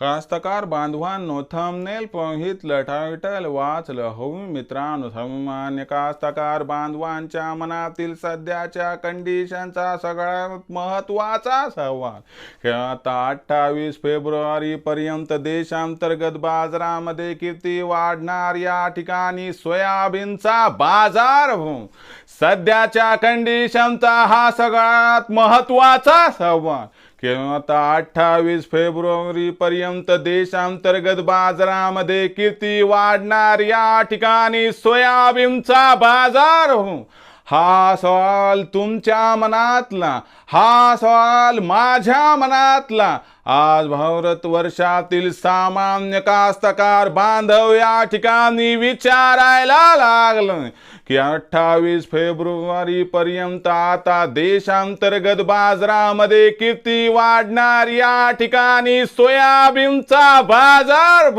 कास्तकार बांधवांनो thumbnail पाहितलं title वाचलं हो मित्रांनो सामान्य कास्तकार बांधवांच्या मनातील सध्याच्या कंडिशनचा सगळ्यात महत्त्वाचा सवाल. आता अठ्ठावीस फेब्रुवारी पर्यंत देशांतर्गत बाजारामध्ये किती वाढणार या ठिकाणी सोयाबीनचा बाजार सध्याच्या कंडिशनचा हा सगळ्यात महत्त्वाचा सवाल. किंवा आता अठ्ठावीस फेब्रुवारी पर्यंत देशांतर्गत बाजारामध्ये किती वाढणार या ठिकाणी सोयाबीनचा बाजार हो. हा सवाल तुमच्या मनातला हा सवाल माझ्या मनातला. आज भारत वर्षातील सामान्य कास्तकार बांधव या ठिकाणी विचारायला लागलं. की अठ्ठावीस फेब्रुवारी पर्यंत आता देशांतर्गत बाजारामध्ये किती वाढणार. या ठिकाणी सोयाबीनचा बाजार.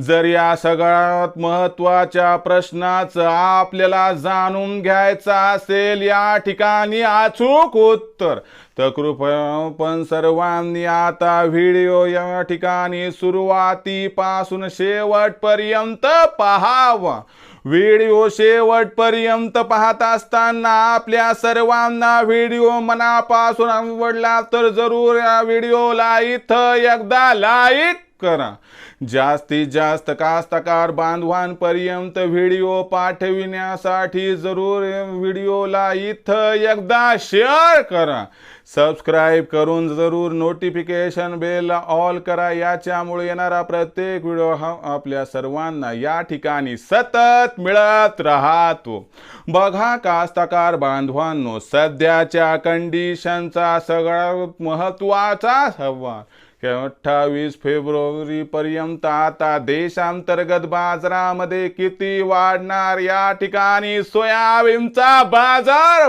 जर या सगळ्यात महत्त्वाच्या प्रश्नाचं आपल्याला जाणून घ्यायचं असेल या ठिकाणी अचूक उत्तर. तर कृपया पण सर्वांनी आता व्हिडिओ या ठिकाणी सुरुवातीपासून शेवटपर्यंत पहावा. व्हिडिओ शेवटपर्यंत पाहत असताना आपल्या सर्वांना व्हिडिओ मनापासून आवडला तर जरूर या व्हिडिओला इथं एकदा लाईक करा. जास्तीत जास्त कास्तकार बांधवांपर्यंत व्हिडिओ पाठविण्यासाठी जरूर व्हिडिओला इथं एकदा शेअर करा. सबस्क्राईब करून जरूर नोटिफिकेशन बेल ऑल करा. याच्यामुळे येणारा प्रत्येक व्हिडिओ हा आपल्या सर्वांना या ठिकाणी सतत मिळत राहतो. बघा कास्तकार बांधवांनो सध्याच्या कंडिशनचा सगळ्यात महत्त्वाचा संवाद अठ्ठावीस फेब्रुवारी पर्यंत आता देशांतर्गत बाजारामध्ये किती वाढणार या ठिकाणी सोयाबीनचा बाजार?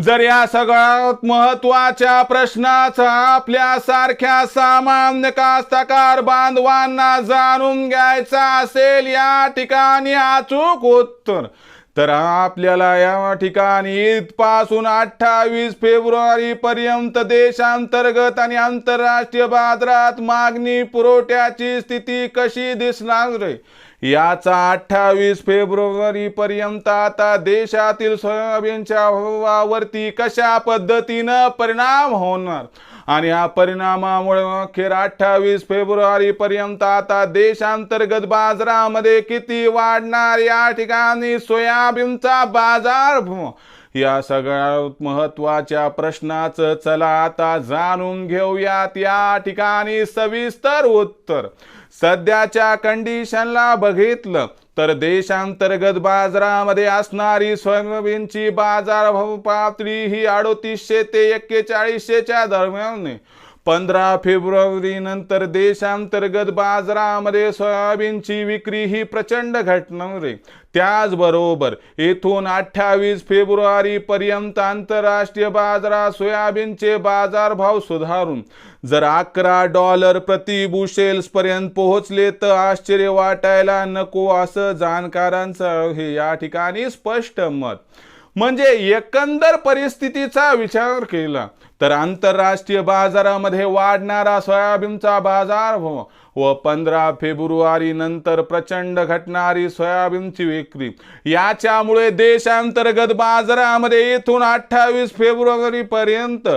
जर या सगळ्यात महत्त्वाच्या प्रश्नाचा आपल्या सारख्या सामान्य कास्तकार बांधवांना जाणून घ्यायचा असेल या ठिकाणी अचूक उत्तर. तर आपल्याला या ठिकाणी ईदपासून अठ्ठावीस फेब्रुवारी पर्यंत देशांतर्गत आणि आंतरराष्ट्रीय बाजारात मागणी पुरवठ्याची स्थिती कशी दिसणार रे याचा अठ्ठावीस फेब्रुवारी पर्यंत आता देशातील सोयाबीनच्या भावावरती कशा पद्धतीनं परिणाम होणार? आणि या परिणामामुळे अखेर अठ्ठावीस फेब्रुवारी पर्यंत आता देशांतर्गत बाजारामध्ये किती वाढणार? या ठिकाणी सोयाबीनचा बाजार या सगळ्यात महत्त्वाच्या प्रश्नाचं चला आता जाणून घेऊयात. या ठिकाणी सविस्तर उत्तर. सध्याच्या कंडिशनला बघितलं तर देशांतर्गत बाजारामध्ये असणारी सोयाबीनची बाजारभाव पातळी ही अडोतीसशे ते एक्केचाळीसशेच्या दरम्यान पंधरा फेब्रुवारी नंतर देशांतर्गत बाजारामध्ये सोयाबीनची विक्री ही प्रचंड घटणार आहे. त्याचबरोबर येथून अठ्ठावीस फेब्रुवारी पर्यंत आंतरराष्ट्रीय बाजारात सोयाबीनचे बाजारभाव सुधारून जर अकरा डॉलर प्रति बुशेल्स पर्यंत पोहोचले तर आश्चर्य वाटायला नको असं जाणकारांचं हे या ठिकाणी स्पष्ट मत. म्हणजे एकंदर परिस्थितीचा विचार केला. तर आंतरराष्ट्रीय बाजारामध्ये वाढणारा सोयाबीनचा बाजार हो व पंधरा फेब्रुवारी नंतर प्रचंड घटणारी सोयाबीनची विक्री. याच्यामुळे देशांतर्गत बाजारामध्ये येथून अठ्ठावीस फेब्रुवारी पर्यंत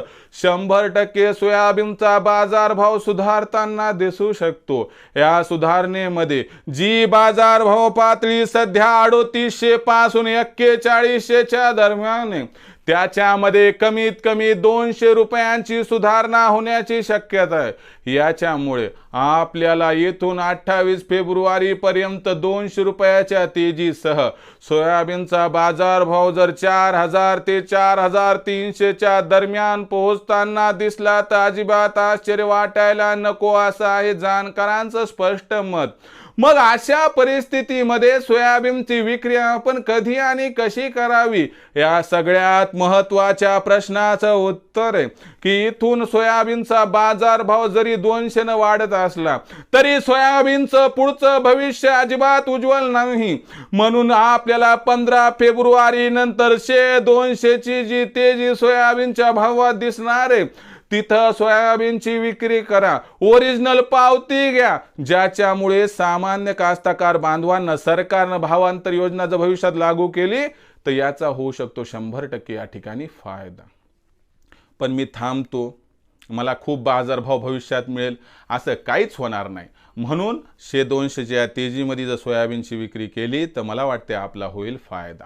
शंभर टक्के सोयाबीनचा बाजारभाव सुधारताना दिसू शकतो. या सुधारणेमध्ये जी बाजारभाव पातळी सध्या अडोतीसशे पासून एक्केचाळीसशेच्या दरम्यान त्याच्यामध्ये कमीत कमी दोनशे रुपयांची सुधारणा होण्याची शक्यता आहे. याच्यामुळे आपल्याला येथून अठ्ठावीस फेब्रुवारी पर्यंत दोनशे रुपयाच्या तेजीसह सोयाबीनचा बाजारभाव जर चार हजार ते चार हजार तीनशेच्या दरम्यान पोहोचताना दिसला तर अजिबात आश्चर्य वाटायला नको असं आहे. जाणकारांचं स्पष्ट मत मग अशा परिस्थितीमध्ये सोयाबीनची विक्री आपण कधी आणि कशी करावी? या सगळ्यात महत्त्वाच्या प्रश्नाचं उत्तर आहे की इथून सोयाबीनचा बाजारभाव जरी दोनशे न वाढत असला तरी सोयाबीनचं पुढचं भविष्य अजिबात उज्ज्वल नाही. म्हणून आपल्याला पंधरा फेब्रुवारी नंतर शे दोनशेची जी तेजी सोयाबीनच्या भावात दिसणार आहे तिथं सोयाबीनची विक्री करा. ओरिजिनल पावती घ्या. ज्याच्यामुळे सामान्य कास्तकार बांधवांना सरकारनं भावांतर योजना जर भविष्यात लागू केली तर याचा होऊ शकतो शंभर टक्के या ठिकाणी फायदा. पण मी थांबतो. मला खूप बाजारभाव भविष्यात मिळेल. असं काहीच होणार नाही. म्हणून शे दोनशेच्या तेजीमध्ये जर सोयाबीनची विक्री केली तर मला वाटते आपला होईल फायदा.